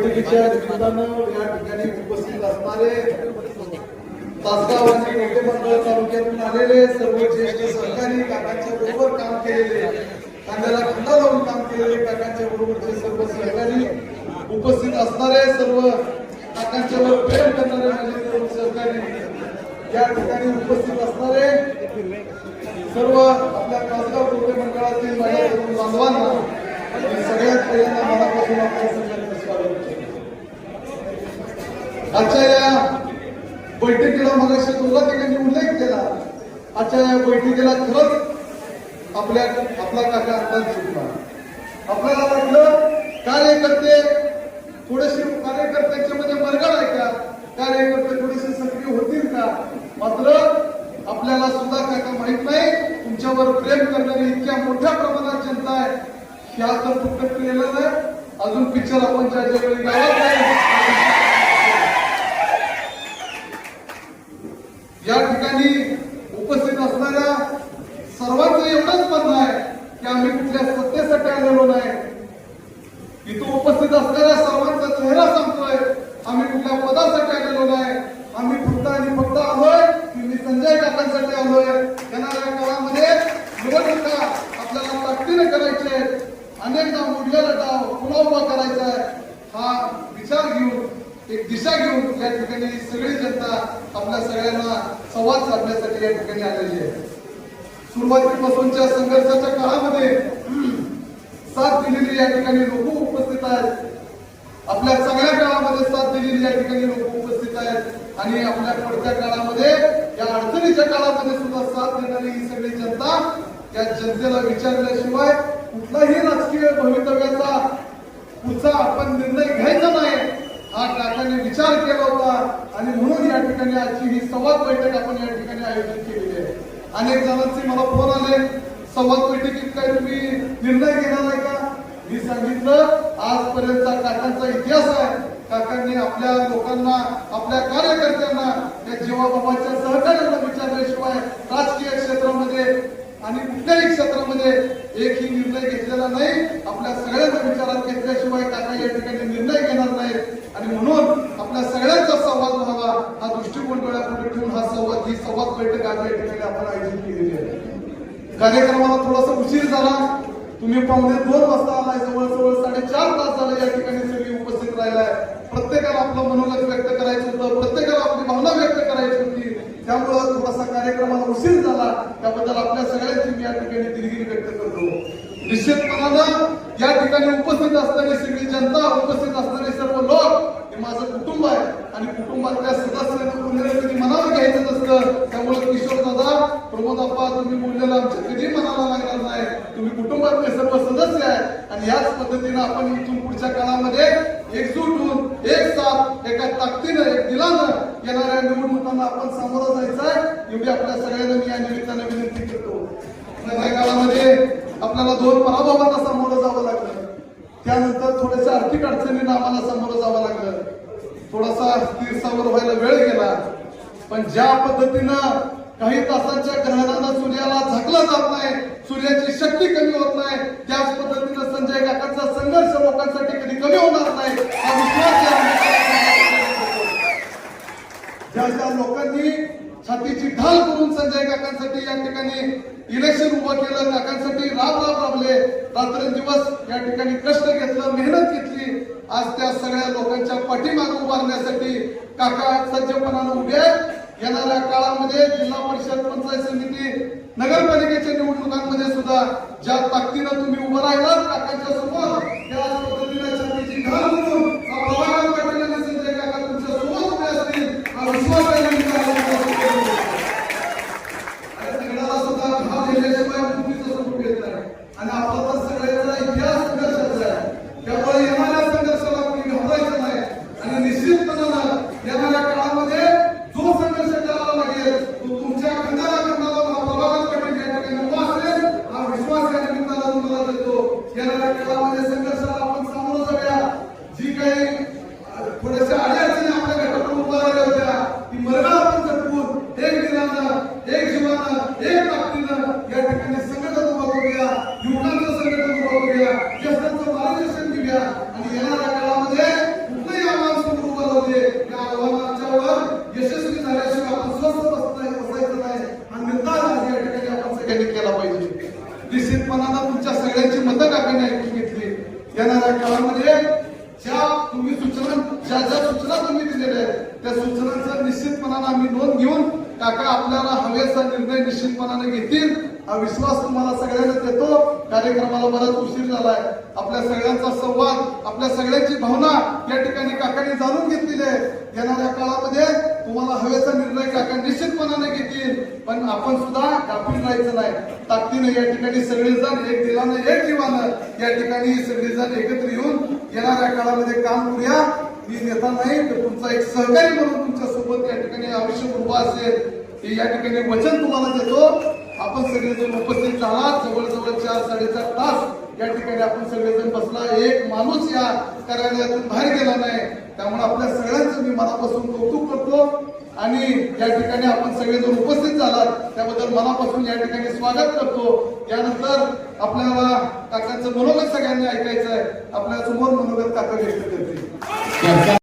बैठकीच्या निमित्तानं या ठिकाणी उपस्थित असणारे तासगाव आणि मोठे मंडळ तालुक्यातून आलेले सर्व ज्येष्ठ सहकारी काकांच्या बरोबर काम केलेले कांद्याला खंडा लावून काम केलेले काकांच्या बरोबरचे सर्व सहकारी उपस्थित असणारे सर्व काकांच्या वर प्रेम करणारे माझे सर्व सहकारी या ठिकाणी उपस्थित असणारे सर्व आपल्या तासगाव मोठे मंडळातील माझ्या बांधवांना सगळ्यात पहिल्यांदा मनापासून आपल्या आजच्या या बैठकीला मगाशी तुला ठिकाणी उल्लेख केला. आजच्या या बैठकीला खरंच आपल्या आपला काका अंदाज चुकला आपल्याला वाटलं कार्यकर्ते थोडेसे कार्यकर्त्यांच्या मध्ये मरगळ आहे का? कार्यकर्ते थोडेसे सक्रिय होतील का? मात्र आपल्याला सुद्धा काका माहीत नाही तुमच्यावर प्रेम करणारी इतक्या मोठ्या प्रमाणात जनता आहे. ह्या तर फक्त केलेलं नाही. अजून पिक्चर आपण ज्या ज्या वेळी गावात जाईल या ठिकाणी उपस्थित असणाऱ्या सर्वांचं एवढंच म्हणणं आहे की आम्ही कुठल्या सत्तेसाठी आलेलो नाही इथं उपस्थित असलेल्या सर्वांचा चेहरा सांगतोय आम्ही कुठल्या पदासाठी आलेलो नाही आम्ही फक्त आणि फक्त आलोय की मी संजय काकांसाठी आलोय येणाऱ्या काळामध्ये निवडणुका आपल्याला ताकदीने करायचे आहेत. अनेकदा मोडलेला डाव पुन्हा उभा करायचा आहे हा विचार घेऊन एक दिशा घेऊन या ठिकाणी सगळी जनता आपल्या सगळ्यांना संवाद साधण्यासाठी या ठिकाणी आलेली आहे. सुरुवातीपासूनच्या संघर्षाच्या काळामध्ये साथ दिलेली या ठिकाणी लोक उपस्थित आहेत. आपल्या चांगल्या काळामध्ये साथ दिलेली या ठिकाणी लोक उपस्थित आहेत. आणि आपल्या पुढच्या काळामध्ये या अडचणीच्या काळामध्ये सुद्धा साथ देणारी ही सगळी जनता या जनतेला विचारल्याशिवाय कुठलाही राजकीय भवितव्याचा पुढचा आपण निर्णय घ्यायचा नाही. हा काकाने विचार केला होता आणि म्हणून या ठिकाणी आजची ही संवाद बैठक आपण या ठिकाणी आयोजित केलेली आहे. अनेक जणांचे मला फोन आले संवाद बैठकीत काय तुम्ही निर्णय घेणार आहे का? मी सांगितलं आजपर्यंतचा काकांचा इतिहास आहे. काकांनी आपल्या लोकांना आपल्या कार्यकर्त्यांना या जीवाबाबाच्या सहकार्याला विचारल्याशिवाय राजकीय क्षेत्रामध्ये आणि कुठल्याही क्षेत्रामध्ये एकही निर्णय घेतलेला नाही. आपल्या सगळ्यांना विचारात घेतल्याशिवाय काका या ठिकाणी निर्णय घेणार नाहीत आणि म्हणून आपल्या सगळ्यांचा संवाद व्हावा हा दृष्टिकोन डोळ्यापुढे ठेवून हा संवाद ही संवाद बैठक आज या ठिकाणी आपण आयोजित केलेली आहे कार्यक्रमाला थोडासा उशीर झाला. तुम्ही पाहुणे दोन वाजता आलाय जवळ जवळ साडेचार तास झाले या ठिकाणी सगळी उपस्थित राहिलाय. प्रत्येकाला आपलं मनोगत व्यक्त करायचं होतं प्रत्येकाला आपली भावना व्यक्त करायची होती. त्यामुळं थोडासा कार्यक्रमाला उशीर झाला. त्याबद्दल आपल्या सगळ्यांची मी या ठिकाणी दिलगिरी व्यक्त करतो. निश्चितपणानं या ठिकाणी उपस्थित असणारी सगळी जनता उपस्थित असणारे सर्व लोक हे माझं कुटुंब आहे. आणि कुटुंबातल्या सदस्यांना बोललेलं कधी घ्यायचं नसतं त्यामुळे किशोर प्रमोद अप्पा तुम्ही बोललेलं आमच्या कधी मनाला लागणार नाही. तुम्ही कुटुंबातले सर्व सदस्य आहे आणि याच पद्धतीनं आपण इथून पुढच्या काळामध्ये एकजूट होऊन एक साथ एका ताकदीनं एक दिलानं येणाऱ्या निवडणुकांना आपण सामोरं जायचं आहे. एवढी आपल्या सगळ्यांना मी या निमित्तानं विनंती करतो. या काळामध्ये आपल्याला दोन पराभवांना सामोरं जावं लागलं. त्यानंतर थोड्याशा आर्थिक अडचणींना आम्हाला सामोरं जावं लागलं. थोडासा तीर्थावर व्हायला वेळ गेला. पण ज्या पद्धतीनं काही तासांच्या ग्रहणाला सूर्याला झकला जात नाही सूर्याची शक्ती कमी होत नाही त्याच पद्धतीनं संजय काकांचा संघर्ष लोकांसाठी कधी कमी होणार नाही हा विश्वास ज्या ज्या लोकांनी छातीची ढाल करून संजय काकांसाठी या ठिकाणी इलेक्शन उभं केलं काकांसाठी राब राब राबले रात्रंदिवस या ठिकाणी कष्ट घेतलं मेहनत घेतली आज त्या सगळ्या लोकांच्या पाठीमागे उभारण्यासाठी काका सज्जपणानं उभे आहेत. येणाऱ्या काळामध्ये जिल्हा परिषद पंचायत समिती नगरपालिकेच्या निवडणुकांमध्ये सुद्धा ज्या ताकदीनं तुम्ही उभं राहिलात काकांच्या समोर त्या पद्धतीने छातीची ढाल करून प्रभाकर पाटील आणि संजय काका तुमच्यासोबत उभे असतील हा विश्वास आहे मी तुम्हाला व्यक्त करतो. आणि सगळ्याला सुद्धा भाव दिल्याशिवाय पूर्वीचं स्वरूप येत नाही आणि आपला तर सगळ्याचा इतिहास संघर्षाचा आहे त्यामुळे येणाऱ्या संघर्षाला कोणी घाबरायचं नाही आणि निश्चितपणानं येणाऱ्या काळामध्ये जो संघर्ष करावा लागेल तो तुमच्या खांद्याला खांद्याला प्रभाकर पाटील या ठिकाणी उभा असेल हा विश्वास या निमित्तानं तुम्हाला देतो येणाऱ्या काळामध्ये संघर्षाला आपण सामोरं जाऊया जी काही थोड्याशा अडचणी आपल्या घरातून उभा राहिल्या होत्या ती मरण आपण जपून एक दिलानं एक जीवानं एक ताकदीनं या ठिकाणी संघटन उभं करूया युवकांचं संघटन उभं करूया ज्येष्ठांचं मार्गदर्शन घेऊया आणि येणाऱ्या काळामध्ये कुठलंही आव्हान समोर उभं राहू दे त्या आव्हानाच्यावर यशस्वी झाल्याशिवाय आपण स्वस्थ बसता बसायचं नाही हा निर्धार आज या ठिकाणी आपण सगळ्यांनी केला पाहिजे निश्चितपणानं तुमच्या सगळ्यांची मतं काकांनी ऐकून घेतली. येणाऱ्या काळामध्ये ज्या तुम्ही सूचना ज्या ज्या सूचना तुम्ही दिलेल्या आहेत त्या सूचनांचा निश्चितपणानं आम्ही नोंद घेऊन काका आपल्याला हवेचा निर्णय निश्चितपणाने घेतील. हा विश्वास तुम्हाला सगळ्यांना देतो. कार्यक्रमाला बराच उशीर झालाय. आपल्या सगळ्यांचा संवाद आपल्या सगळ्यांची भावना या ठिकाणी काकांनी जाणून घेतलेली आहे. येणाऱ्या काळामध्ये तुम्हाला हवेचा निर्णय काका निश्चितपणाने घेतील. पण आपण सुद्धा गाफील राहायचं नाही. ताकदीनं या ठिकाणी सगळेजण एक दिलानं एक जीवानं या ठिकाणी सगळेजण एकत्र येऊन येणाऱ्या काळामध्ये काम करूया. मी नेता नाही तर तुमचा एक सहकारी म्हणून तुमच्यासोबत या ठिकाणी आयुष्य उभा असेल. हे या ठिकाणी वचन तुम्हाला देतो. आपण सगळेजण उपस्थित झाला जवळजवळ चार साडेचार तास या ठिकाणी आपण सगळेजण बसला. एक माणूस या कार्यालयातून बाहेर गेला नाही. त्यामुळे आपल्या सगळ्यांचं मी मनापासून कौतुक करतो. आणि या ठिकाणी आपण सगळेजण उपस्थित झालात. त्याबद्दल मनापासून या ठिकाणी स्वागत करतो. यानंतर आपल्याला काकांचं मनोगत सगळ्यांनी ऐकायचं आहे आपल्यासमोर मनोगत काका व्यक्त करते